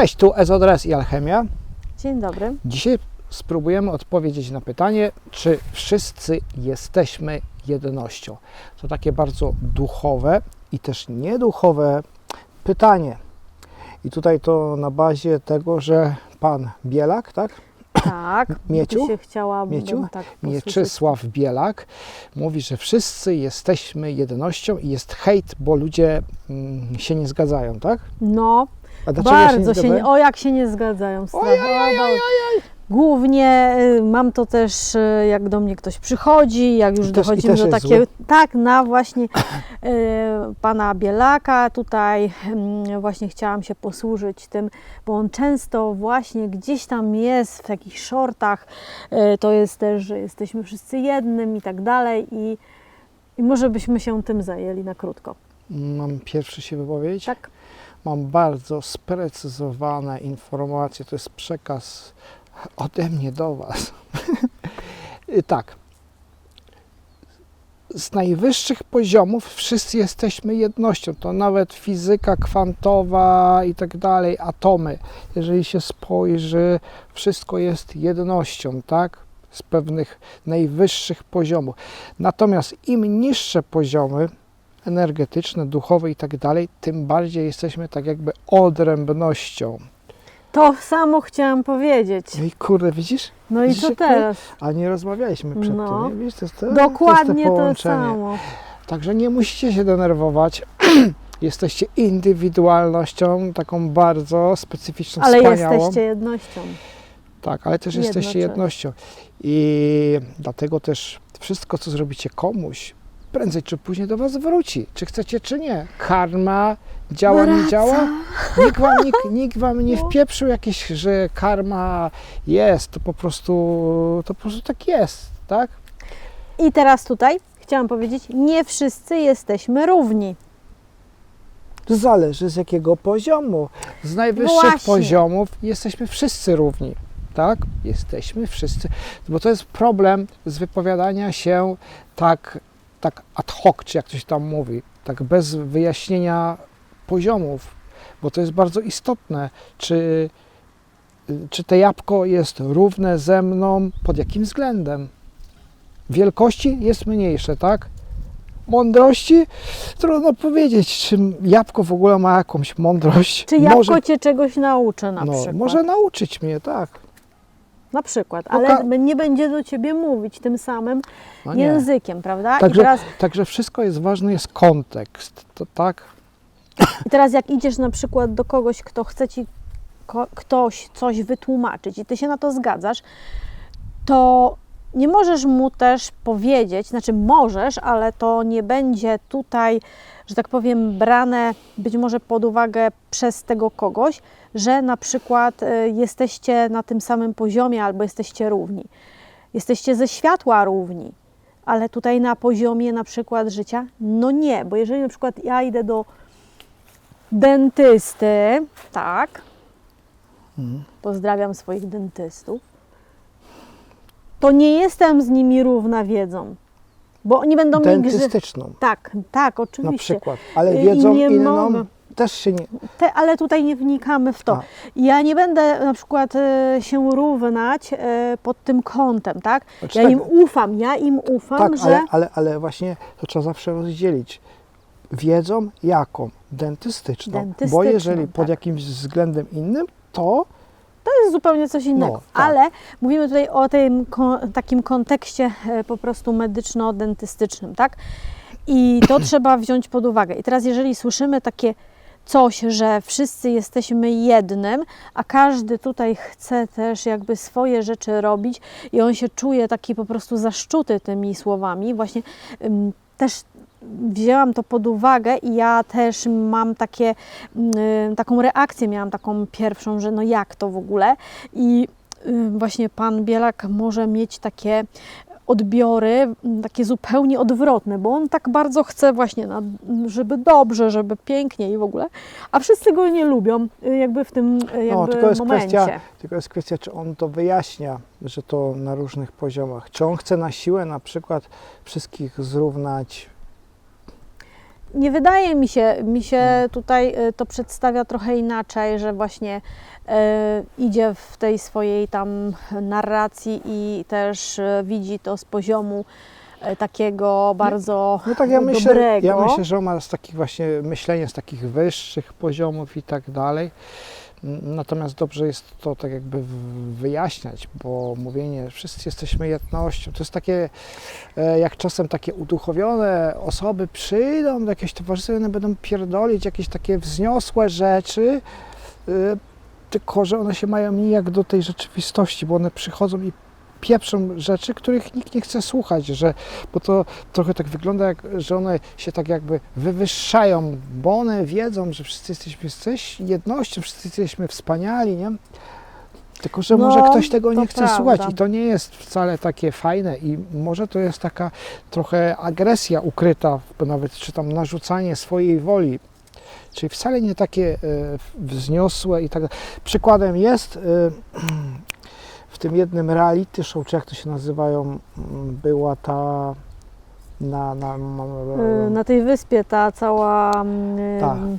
Cześć, tu Ezodres i Alchemia. Dzień dobry. Dzisiaj spróbujemy odpowiedzieć na pytanie, czy wszyscy jesteśmy jednością. To takie bardzo duchowe i też nieduchowe pytanie. I tutaj to na bazie tego, że pan Bielak, tak? Tak, Mieciu? się chciałabym Mieciu? tak. Mieczysław Bielak mówi, że wszyscy jesteśmy jednością i jest hejt, bo ludzie mm, się nie zgadzają, tak? No, A dlaczego bardzo się, nie, o jak się nie zgadzają. strach- Ojej, o, bo- Głównie y, mam to też, y, jak do mnie ktoś przychodzi, jak już I też- i dochodzimy też do jest takiego, tak, na właśnie y, pana Bielaka tutaj mm, właśnie chciałam się posłużyć tym, bo on często właśnie gdzieś tam jest w jakichś shortach, y, to jest też, że jesteśmy wszyscy jednym i tak dalej i, i może byśmy się tym zajęli na krótko. Mam pierwszy się wypowiedzieć? Tak? Mam bardzo sprecyzowane informacje, to jest przekaz ode mnie do Was. Tak. Z najwyższych poziomów wszyscy jesteśmy jednością. To nawet fizyka kwantowa i tak dalej, atomy. Jeżeli się spojrzy, wszystko jest jednością, tak? Z pewnych najwyższych poziomów. Natomiast im niższe poziomy, energetyczne, duchowe i tak dalej, tym bardziej jesteśmy tak jakby odrębnością. To samo chciałam powiedzieć. No i kurde, widzisz? No i Widzisz, co jak teraz? A nie rozmawialiśmy przed No. tym? Widzisz, to jest, to, Dokładnie to, to, jest te połączenie. samo. Także nie musicie się denerwować. Jesteście indywidualnością, taką bardzo specyficzną, Ale wspaniałą. jesteście jednością. Tak, ale też jesteście jednością. I dlatego też wszystko, co zrobicie komuś, prędzej czy później do Was wróci. Czy chcecie, czy nie. Karma działa, nie działa. Nikt wam, nikt, nikt wam nie No. wpieprzył jakieś, że karma jest. To po prostu, to po prostu tak jest, tak? I teraz tutaj chciałam powiedzieć, nie wszyscy jesteśmy równi. Zależy z jakiego poziomu. Z najwyższych Właśnie. poziomów jesteśmy wszyscy równi. Tak? Jesteśmy wszyscy. Bo to jest problem z wypowiadania się tak, tak ad hoc, czy jak ktoś tam mówi, tak bez wyjaśnienia poziomów. Bo to jest bardzo istotne, czy, czy te jabłko jest równe ze mną, pod jakim względem. Wielkości jest mniejsze, tak? Mądrości? Trudno powiedzieć, czy jabłko w ogóle ma jakąś mądrość. Czy jabłko może, cię czegoś nauczy na no, przykład? może nauczyć mnie, tak. Na przykład, ale nie będzie do ciebie mówić tym samym No językiem, prawda? Także, teraz, także wszystko jest ważne, jest kontekst, to tak? I teraz jak idziesz na przykład do kogoś, kto chce ci ko- ktoś coś wytłumaczyć i ty się na to zgadzasz, to nie możesz mu też powiedzieć, znaczy możesz, ale to nie będzie tutaj, że tak powiem, brane być może pod uwagę przez tego kogoś, że na przykład y, jesteście na tym samym poziomie albo jesteście równi. Jesteście ze światła równi, ale tutaj na poziomie na przykład życia, no nie, bo jeżeli na przykład ja idę do dentysty, tak, Mhm. pozdrawiam swoich dentystów, to nie jestem z nimi równa wiedzą, bo oni będą. Dentystyczną Tak, tak, na oczywiście. przykład, ale I wiedzą nie inną mogę. też się nie... Te, ale tutaj nie wnikamy w to. A. Ja nie będę na przykład e, się równać e, pod tym kątem, tak? Znaczy Ja tak, im ufam, ja im ufam, tak że ale, ale, ale właśnie to trzeba zawsze rozdzielić. Wiedzą jaką? Dentystyczną. Bo Dentystyczną, jeżeli pod tak. jakimś względem innym, to to jest zupełnie coś innego. No, tak. Ale mówimy tutaj o tym takim kontekście e, po prostu medyczno-dentystycznym, tak? I to trzeba wziąć pod uwagę. I teraz, jeżeli słyszymy takie coś, że wszyscy jesteśmy jednym, a każdy tutaj chce też jakby swoje rzeczy robić i on się czuje taki po prostu zaszczuty tymi słowami, właśnie też wzięłam to pod uwagę i ja też mam takie, y, taką reakcję, miałam taką pierwszą, że no jak to w ogóle i y, właśnie pan Bielak może mieć takie odbiory m, takie zupełnie odwrotne, bo on tak bardzo chce właśnie, na- żeby dobrze, żeby pięknie i w ogóle, a wszyscy go nie lubią y, jakby w tym y, jakby No, tylko jest momencie. kwestia- Tylko jest kwestia, czy on to wyjaśnia, że to na różnych poziomach. Czy on chce na siłę na przykład wszystkich zrównać nie wydaje mi się, mi się tutaj y, to przedstawia trochę inaczej, że właśnie y, idzie w tej swojej tam narracji i też y, widzi to z poziomu takiego bardzo No tak, ja myślę, dobrego. ja myślę, że on ma z takich właśnie myślenia z takich wyższych poziomów i tak dalej. Natomiast dobrze jest to tak jakby wyjaśniać, bo mówienie, wszyscy jesteśmy jednością, to jest takie, e, jak czasem takie uduchowione osoby przyjdą do jakiegoś towarzystwa i one będą pierdolić jakieś takie wzniosłe rzeczy, e, tylko że one się mają nijak do tej rzeczywistości, bo one przychodzą i pieprzą rzeczy, których nikt nie chce słuchać, że, bo to trochę tak wygląda, jak, że one się tak jakby wywyższają, bo one wiedzą, że wszyscy jesteśmy coś jednością, wszyscy jesteśmy wspaniali, nie? Tylko, że No, może ktoś tego nie chce prawda. słuchać i to nie jest wcale takie fajne i może to jest taka trochę agresja ukryta, bo nawet czy tam narzucanie swojej woli, czyli wcale nie takie e, wzniosłe i tak dalej. Przykładem jest e, tym jednym reality show, czy jak to się nazywają, była ta na, na, Y, Na tej wyspie ta cała mm,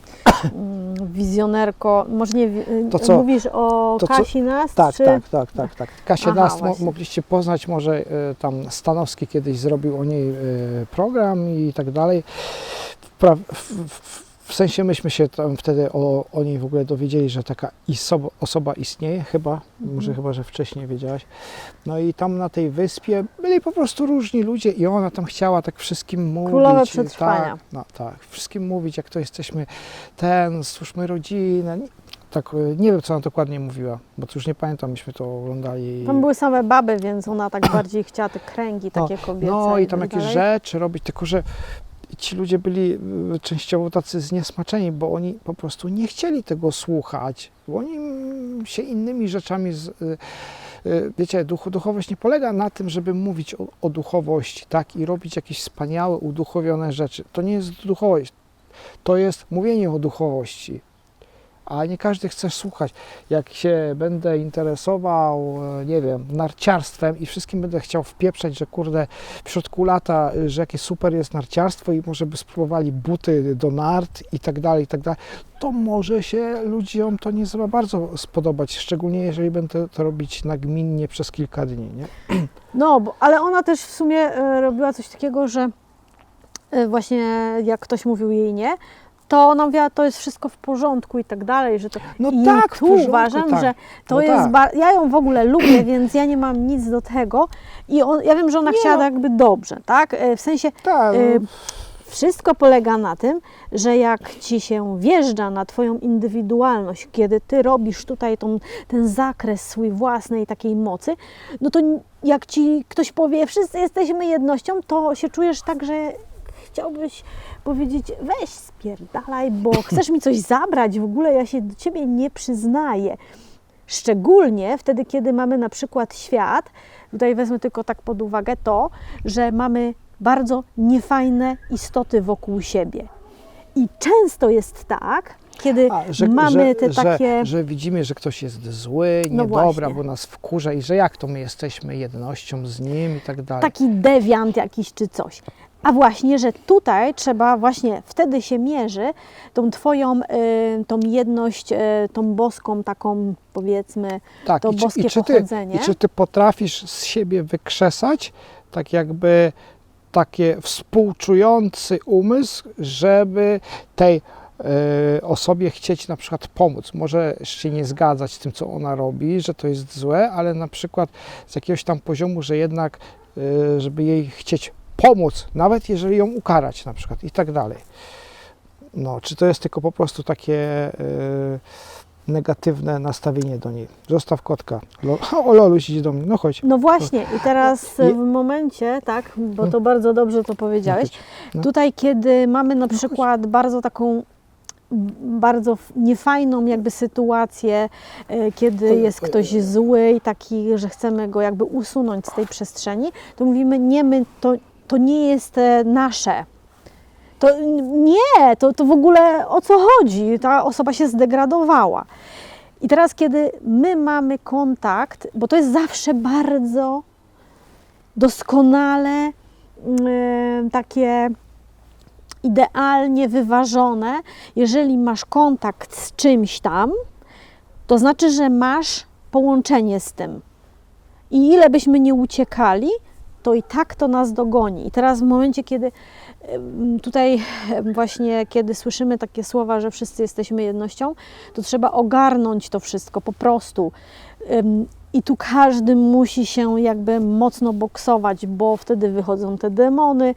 wizjonerko, może nie, y, To co? mówisz o To co? Kasi Nast, Tak, czy... tak, tak, tak, tak. Aha, Nast właśnie. mogliście poznać, może e, tam Stanowski kiedyś zrobił o niej program i tak dalej. Pra- w, w, w sensie myśmy się tam wtedy o, o niej w ogóle dowiedzieli, że taka osoba istnieje, chyba, Mhm. może chyba, że wcześniej wiedziałaś. No i tam na tej wyspie byli po prostu różni ludzie i ona tam chciała tak wszystkim mówić. Królowe przetrwania. Tak, no, tak, wszystkim mówić, jak to jesteśmy ten, stwórzmy rodzinę. Tak, e, nie wiem, co ona dokładnie mówiła, bo to już nie pamiętam, myśmy to oglądali. Tam były same baby, więc ona tak bardziej chciała te kręgi takie kobiece. No i tam tak jakieś dalej. rzeczy robić, tylko że ci ludzie byli y, częściowo tacy zniesmaczeni, bo oni po prostu nie chcieli tego słuchać, bo oni mm, się innymi rzeczami, z, y, y, wiecie, duch, duchowość nie polega na tym, żeby mówić o, o duchowości, tak, i robić jakieś wspaniałe, uduchowione rzeczy. To nie jest duchowość, to jest mówienie o duchowości. A nie każdy chce słuchać. Jak się będę interesował, e, nie wiem, narciarstwem i wszystkim będę chciał wpieprzać, że kurde, w środku lata, y, że jakie super jest narciarstwo i może by spróbowali buty do nart i tak dalej, i tak dalej, to może się ludziom to nie bardzo spodobać, szczególnie jeżeli będę to robić nagminnie przez kilka dni, nie? No, bo, ale ona też w sumie e, robiła coś takiego, że e, właśnie jak ktoś mówił jej nie, to ona mówiła, to jest wszystko w porządku i tak dalej, że to... No I tak, w tu porządku, uważam, tak. że to No jest... tak. Ba- ja ją w ogóle lubię, więc ja nie mam nic do tego. I on, ja wiem, że ona Nie chciała no. jakby dobrze, tak? E, W sensie Tak, Y, Wszystko polega na tym, że jak ci się wjeżdża na Twoją indywidualność, kiedy Ty robisz tutaj tą, ten zakres swój własnej takiej mocy, no to n- jak ci ktoś powie, wszyscy jesteśmy jednością, to się czujesz tak, że chciałbyś powiedzieć, weź spierdalaj, bo chcesz mi coś zabrać, w ogóle ja się do Ciebie nie przyznaję. Szczególnie wtedy, kiedy mamy na przykład świat, tutaj wezmę tylko tak pod uwagę to, że mamy bardzo niefajne istoty wokół siebie. I często jest tak, kiedy A, że, mamy że, te że, takie. Że widzimy, że ktoś jest zły, No niedobra, właśnie. bo nas wkurza i że jak to my jesteśmy jednością z nim i tak dalej. taki dewiant jakiś czy coś. A właśnie, że tutaj trzeba właśnie wtedy się mierzy tą Twoją, y, tą jedność, y, tą boską taką powiedzmy, tak, to i czy, boskie i czy ty, pochodzenie. I czy ty potrafisz z siebie wykrzesać tak jakby takie współczujący umysł, żeby tej e, osobie chcieć na przykład pomóc. Może się nie zgadzać z tym, co ona robi, że to jest złe, ale na przykład z jakiegoś tam poziomu, że jednak, e, żeby jej chcieć pomóc, nawet jeżeli ją ukarać na przykład i tak dalej. No, czy to jest tylko po prostu takie e, negatywne nastawienie do niej? Zostaw kotka. Lo, o, Loluś idzie do mnie, no chodź. No właśnie, i teraz Je- w momencie, tak, bo to bardzo dobrze to No powiedziałeś, chodź. No. tutaj kiedy mamy na przykład bardzo taką bardzo niefajną jakby sytuację, e, kiedy jest ktoś oj. zły i taki, że chcemy go jakby usunąć z tej przestrzeni, to mówimy nie, my, to, to nie jest e, nasze. To nie, to, to w ogóle o co chodzi? Ta osoba się zdegradowała. I teraz, kiedy my mamy kontakt, bo to jest zawsze bardzo doskonale mm, takie idealnie wyważone. Jeżeli masz kontakt z czymś tam, to znaczy, że masz połączenie z tym. I ile byśmy nie uciekali, to i tak to nas dogoni. I teraz w momencie, kiedy tutaj właśnie, kiedy słyszymy takie słowa, że wszyscy jesteśmy jednością, to trzeba ogarnąć to wszystko po prostu. I tu każdy musi się jakby mocno boksować, bo wtedy wychodzą te demony,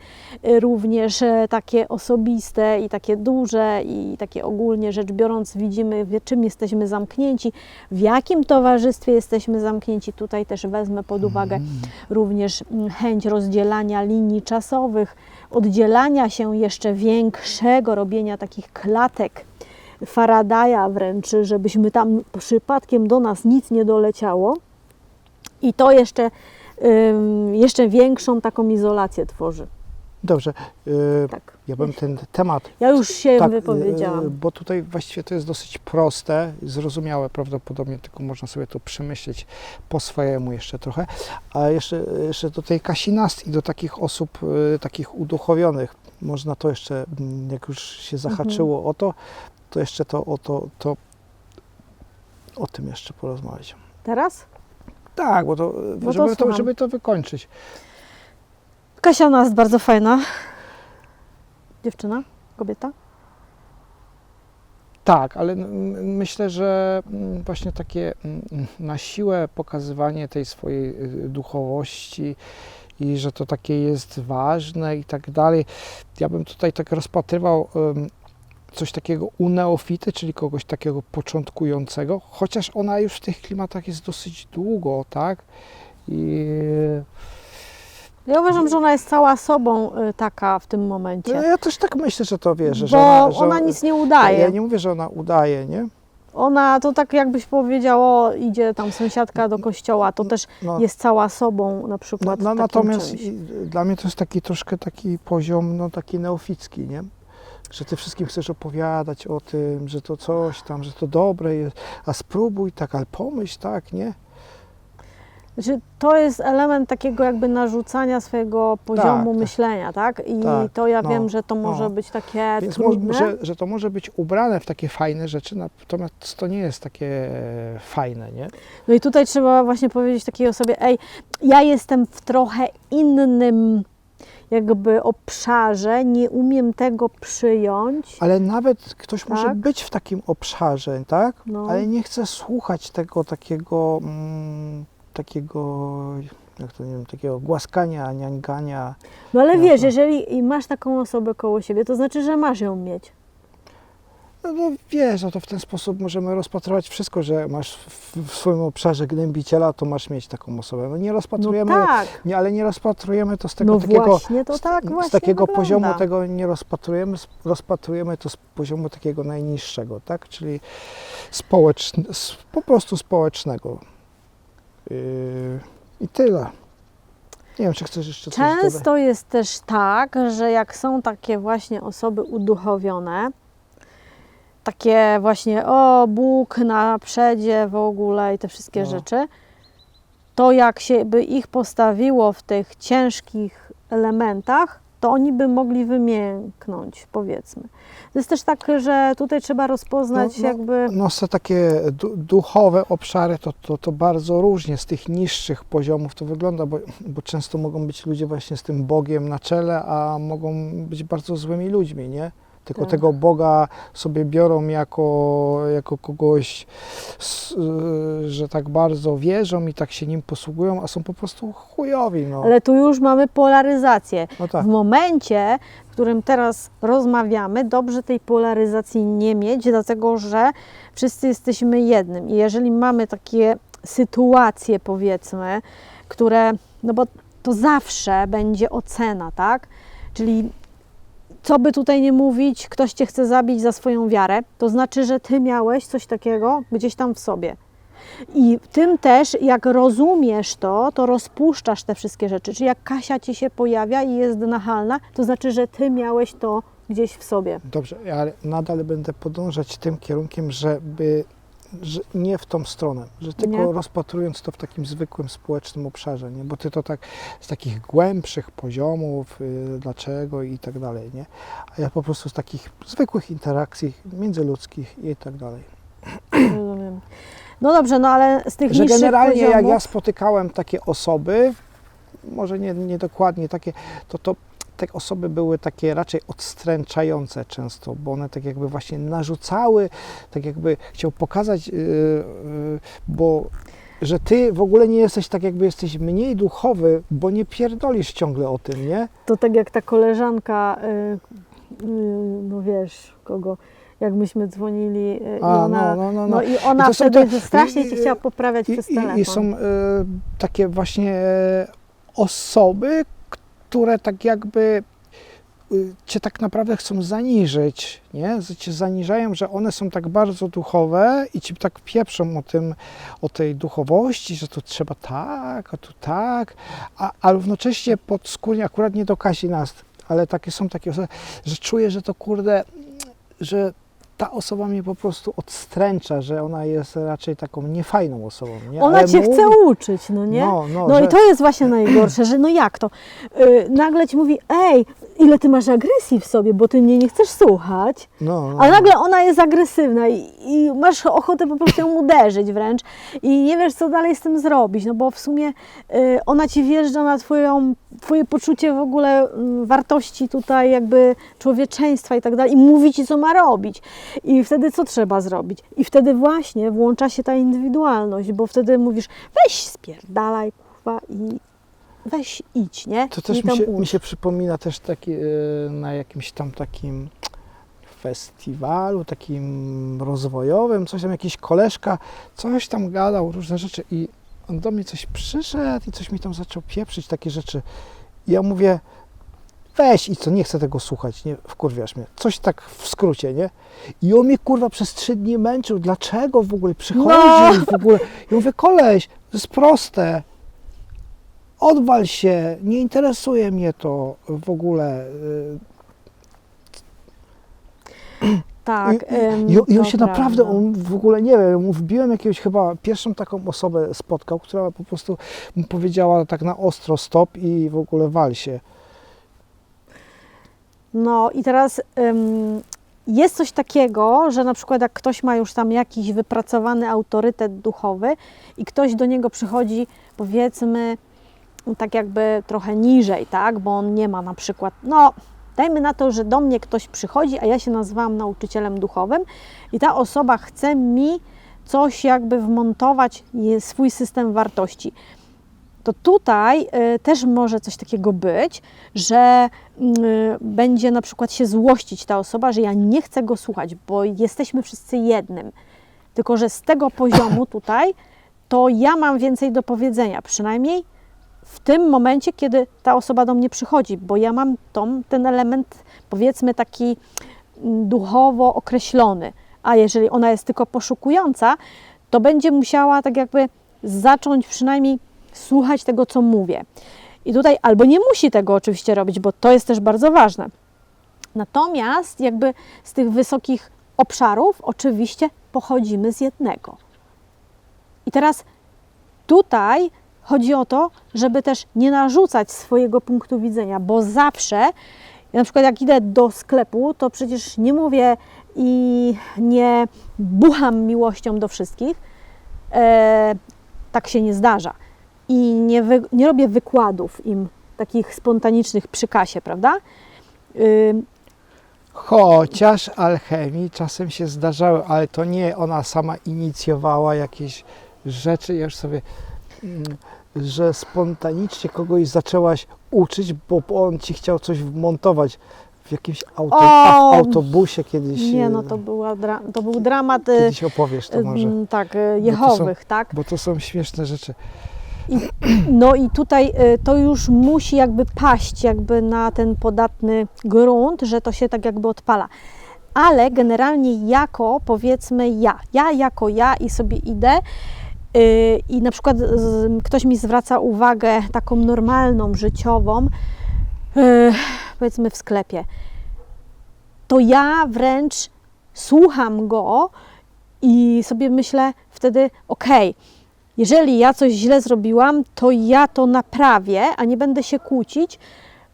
y, również e, takie osobiste i takie duże i takie ogólnie rzecz biorąc widzimy, w czym jesteśmy zamknięci, w jakim towarzystwie jesteśmy zamknięci. Tutaj też wezmę pod uwagę również mm, chęć rozdzielania linii czasowych, oddzielania się jeszcze większego, robienia takich klatek Faradaya wręcz, żebyśmy tam przypadkiem do nas nic nie doleciało. I to jeszcze, jeszcze większą taką izolację tworzy. Dobrze, y, Tak. ja bym ten temat Ja już się Tak, wypowiedziałam. e, Bo tutaj właściwie to jest dosyć proste, zrozumiałe prawdopodobnie, tylko można sobie to przemyśleć po swojemu jeszcze trochę. A jeszcze, jeszcze do tej Kasinast i do takich osób, e, takich uduchowionych, można to jeszcze, mm, jak już się zahaczyło o to, to jeszcze to o to, to o tym jeszcze porozmawiać. Teraz? Tak, bo to, to żeby, to, słucham. żeby to wykończyć. Kasia nas bardzo fajna. Dziewczyna? Kobieta? Tak, ale myślę, że mm, właśnie takie mm, na siłę pokazywanie tej swojej y, duchowości i że to takie jest ważne i tak dalej. Ja bym tutaj tak rozpatrywał coś takiego u neofity, czyli kogoś takiego początkującego, chociaż ona już w tych klimatach jest dosyć długo, tak? I Ja uważam, że ona jest cała sobą y, taka w tym momencie. no, ja też tak myślę, że to wierzę, bo że ona, że ona nic nie udaje. Ja nie mówię, że ona udaje, nie? Ona to tak jakbyś powiedziało, idzie tam sąsiadka do kościoła, to też No. jest cała sobą na No, przykład no, takim natomiast czymś. dla mnie to jest taki troszkę taki poziom, no taki neoficki, nie? Że ty wszystkim chcesz opowiadać o tym, że to coś tam, że to dobre jest, a spróbuj tak, ale pomyśl tak, nie? Znaczy, to jest element takiego jakby narzucania swojego poziomu tak. myślenia, tak? I Tak, to ja no, wiem, że to może no. być takie Więc trudne. że, że to może być ubrane w takie fajne rzeczy, natomiast to nie jest takie fajne, nie? No i tutaj trzeba właśnie powiedzieć takiej osobie, ej, ja jestem w trochę innym jakby obszarze, nie umiem tego przyjąć. Ale nawet ktoś może Tak. być w takim obszarze, tak? No. Ale nie chce słuchać tego takiego, mm, takiego, jak to nie wiem, takiego głaskania, niańgania. No ale No wiesz, jeżeli masz taką osobę koło siebie, to znaczy, że masz ją mieć. No, no wiesz, no to w ten sposób możemy rozpatrywać wszystko, że masz w, w swoim obszarze gnębiciela, to masz mieć taką osobę. No nie No rozpatrujemy, tak, nie, ale nie rozpatrujemy to z tego no takiego, to z, tak z właśnie takiego wygląda. poziomu tego nie rozpatrujemy, rozpatrujemy to z poziomu takiego najniższego, tak? Czyli społeczn, s- po prostu społecznego. Yy, I tyle. Nie wiem, czy chcesz jeszcze coś dodać. Często jest też tak, że jak są takie właśnie osoby uduchowione, takie właśnie o Bóg na przedzie w ogóle i te wszystkie No. rzeczy, to jak się by ich postawiło w tych ciężkich elementach, to oni by mogli wymięknąć, powiedzmy. To jest też tak, że tutaj trzeba rozpoznać No, no, jakby... No te takie du- duchowe obszary to, to, to bardzo różnie z tych niższych poziomów to wygląda, bo, bo często mogą być ludzie właśnie z tym Bogiem na czele, a mogą być bardzo złymi ludźmi, nie? Tylko Tak. tego Boga sobie biorą jako, jako kogoś, y, że tak bardzo wierzą i tak się nim posługują, a są po prostu chujowi, no. Ale tu już mamy polaryzację. no tak. W momencie, w którym teraz rozmawiamy, dobrze tej polaryzacji nie mieć, dlatego że wszyscy jesteśmy jednym. I jeżeli mamy takie sytuacje, powiedzmy, które, no bo to zawsze będzie ocena, tak? Czyli co by tutaj nie mówić, ktoś cię chce zabić za swoją wiarę, to znaczy, że ty miałeś coś takiego gdzieś tam w sobie. I tym też, jak rozumiesz to, to rozpuszczasz te wszystkie rzeczy. Czyli jak Kasia ci się pojawia i jest nachalna, to znaczy, że ty miałeś to gdzieś w sobie. Dobrze, ale nadal będę podążać tym kierunkiem, żeby że nie w tą stronę, że tylko Nie? rozpatrując to w takim zwykłym społecznym obszarze, nie? bo ty to tak z takich głębszych poziomów, y, dlaczego i tak dalej, nie? A ja po prostu z takich zwykłych interakcji międzyludzkich i tak dalej. Rozumiem. No dobrze, no ale z tych Że niższych generalnie poziomów... jak ja spotykałem takie osoby, może nie, nie dokładnie takie, to to te osoby były takie raczej odstręczające często, bo one tak jakby właśnie narzucały, tak jakby chciał pokazać, yy, yy, bo że ty w ogóle nie jesteś tak jakby jesteś mniej duchowy, bo nie pierdolisz ciągle o tym, nie? To tak jak ta koleżanka, y, y, no wiesz, kogo, jak myśmy dzwonili y, i A, ona, no, no, no, no no. i ona I wtedy te- strasznie i- ci i- chciała poprawiać I, przez telefon. i, i są e, takie właśnie osoby, które tak jakby y, cię tak naprawdę chcą zaniżyć, nie? Cię zaniżają, że one są tak bardzo duchowe i ci tak pieprzą o tym, o tej duchowości, że to trzeba tak, a tu tak, a, a równocześnie podskórnie, akurat nie do Kasi nas, ale takie są takie że czuję, że to kurde, że ta osoba mnie po prostu odstręcza, że ona jest raczej taką niefajną osobą, nie? Ona Ale cię mówi- chce uczyć, no nie? No, no, No że, i to jest właśnie najgorsze, że no jak to? Yy, nagle ci mówi, ej, ile ty masz agresji w sobie, bo ty mnie nie chcesz słuchać, no, no, ale nagle ona jest agresywna i, i masz ochotę po prostu ją uderzyć wręcz i nie wiesz, co dalej z tym zrobić, no bo w sumie y, ona ci wjeżdża na twoją, twoje poczucie w ogóle mm, wartości tutaj jakby człowieczeństwa i tak dalej i mówi ci, co ma robić. I wtedy co trzeba zrobić? I wtedy właśnie włącza się ta indywidualność, bo wtedy mówisz, weź spierdalaj, kurwa i weź idź, nie? To I też mi się, mi się przypomina też taki, e, na jakimś tam takim festiwalu, takim rozwojowym, coś tam, jakiś koleżka, coś tam gadał, różne rzeczy i on do mnie coś przyszedł i coś mi tam zaczął pieprzyć, takie rzeczy. I ja mówię, weź i co, nie chcę tego słuchać, nie, wkurwiasz mnie. Coś tak w skrócie, nie? I on mnie, kurwa, przez trzy dni męczył, dlaczego w ogóle przychodzisz, w ogóle. Ja mówię, koleś, to jest proste, odwal się, nie interesuje mnie to w ogóle. y, Tak. I, i, i on się naprawdę, prawda. on w ogóle nie wiem, wbiłem jakiegoś chyba pierwszą taką osobę spotkał, która po prostu mu powiedziała tak na ostro stop i w ogóle wal się. No i teraz ym, jest coś takiego, że na przykład jak ktoś ma już tam jakiś wypracowany autorytet duchowy i ktoś do niego przychodzi, powiedzmy, tak jakby trochę niżej, tak, bo on nie ma na przykład, no dajmy na to, że do mnie ktoś przychodzi, a ja się nazywam nauczycielem duchowym i ta osoba chce mi coś jakby wmontować, swój system wartości. To tutaj y, też może coś takiego być, że y, będzie na przykład się złościć ta osoba, że ja nie chcę go słuchać, bo jesteśmy wszyscy jednym. Tylko, że z tego poziomu tutaj to ja mam więcej do powiedzenia, przynajmniej w tym momencie, kiedy ta osoba do mnie przychodzi, bo ja mam tą, ten element, powiedzmy, taki mm, duchowo określony. A jeżeli ona jest tylko poszukująca, to będzie musiała tak jakby zacząć przynajmniej słuchać tego, co mówię. I tutaj albo nie musi tego oczywiście robić, bo to jest też bardzo ważne. Natomiast jakby z tych wysokich obszarów oczywiście pochodzimy z jednego. I teraz tutaj chodzi o to, żeby też nie narzucać swojego punktu widzenia, bo zawsze, ja na przykład jak idę do sklepu, to przecież nie mówię i nie bucham miłością do wszystkich. E, tak się nie zdarza. I nie, wy, nie robię wykładów im takich spontanicznych przy kasie, prawda? Chociaż alchemii czasem się zdarzały, ale to nie ona sama inicjowała jakieś rzeczy. Ja już sobie, że spontanicznie kogoś zaczęłaś uczyć, bo on ci chciał coś wmontować w jakimś auto, O! w autobusie kiedyś. nie, e, no to, była dra, to był dramat y, Kiedyś opowiesz to może, ym, tak, y, Jehowych, tak? bo to są śmieszne rzeczy. No i tutaj y, to już musi jakby paść jakby na ten podatny grunt, że to się tak jakby odpala. Ale generalnie jako powiedzmy ja, ja jako ja i sobie idę y, i na przykład ktoś mi zwraca uwagę taką normalną, życiową, y, powiedzmy w sklepie, to ja wręcz słucham go I sobie myślę wtedy, okej, jeżeli ja coś źle zrobiłam, to ja to naprawię, a nie będę się kłócić,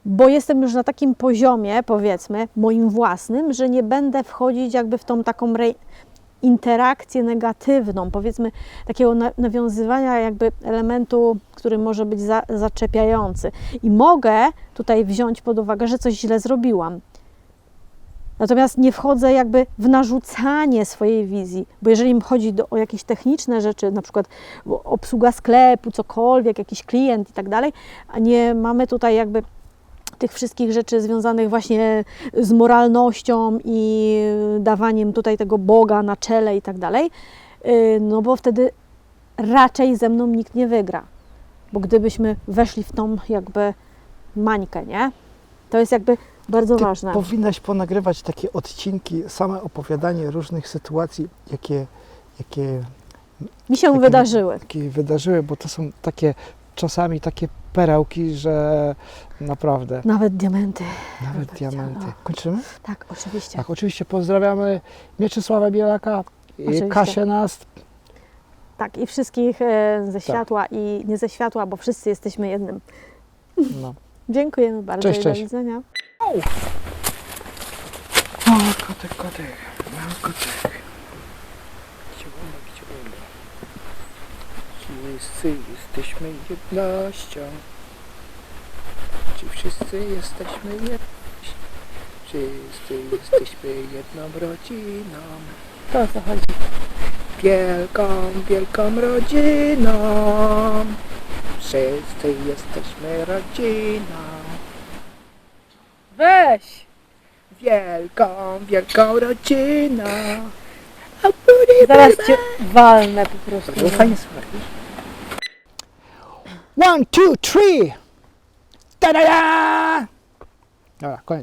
bo jestem już na takim poziomie, powiedzmy, moim własnym, że nie będę wchodzić jakby w tą taką interakcję negatywną, powiedzmy, takiego na- nawiązywania jakby elementu, który może być za- zaczepiający. I mogę tutaj wziąć pod uwagę, że coś źle zrobiłam. Natomiast nie wchodzę jakby w narzucanie swojej wizji, bo jeżeli chodzi do, o jakieś techniczne rzeczy, na przykład obsługa sklepu, cokolwiek, jakiś klient i tak dalej, nie mamy tutaj jakby tych wszystkich rzeczy związanych właśnie z moralnością i dawaniem tutaj tego Boga na czele i tak dalej, yy, no bo wtedy raczej ze mną nikt nie wygra. Bo gdybyśmy weszli w tą jakby mańkę, nie? To jest jakby bardzo Ty ważne. powinnaś ponagrywać takie odcinki, same opowiadanie różnych sytuacji, jakie, jakie, Mi się takie- wydarzyły. jakie wydarzyły, bo to są takie czasami takie perełki, że naprawdę, Nawet diamenty. nawet diamenty. Kończymy? Tak, oczywiście. Tak, oczywiście pozdrawiamy Mieczysława Bielaka, i Oczywiście. Kasię Nast. Tak, i wszystkich e, Tak. ze światła i nie ze światła, bo wszyscy jesteśmy jednym. No. Dziękujemy bardzo Cześć, i do cześć. widzenia. O, kotek, kotek, mały kotek. Ciągle, ciągle. Wszyscy jesteśmy jednością. Czy wszyscy jesteśmy jednością? Wszyscy jesteśmy jedną rodziną. To o co chodzi? Wielką, wielką rodziną. Wszyscy jesteśmy rodziną. Weź! Wielką, wielką rodziną. Zaraz cię walnę po prostu. Dobrze, fajnie słychać. One, two, three! Ta-da-da! Dobra, koniec.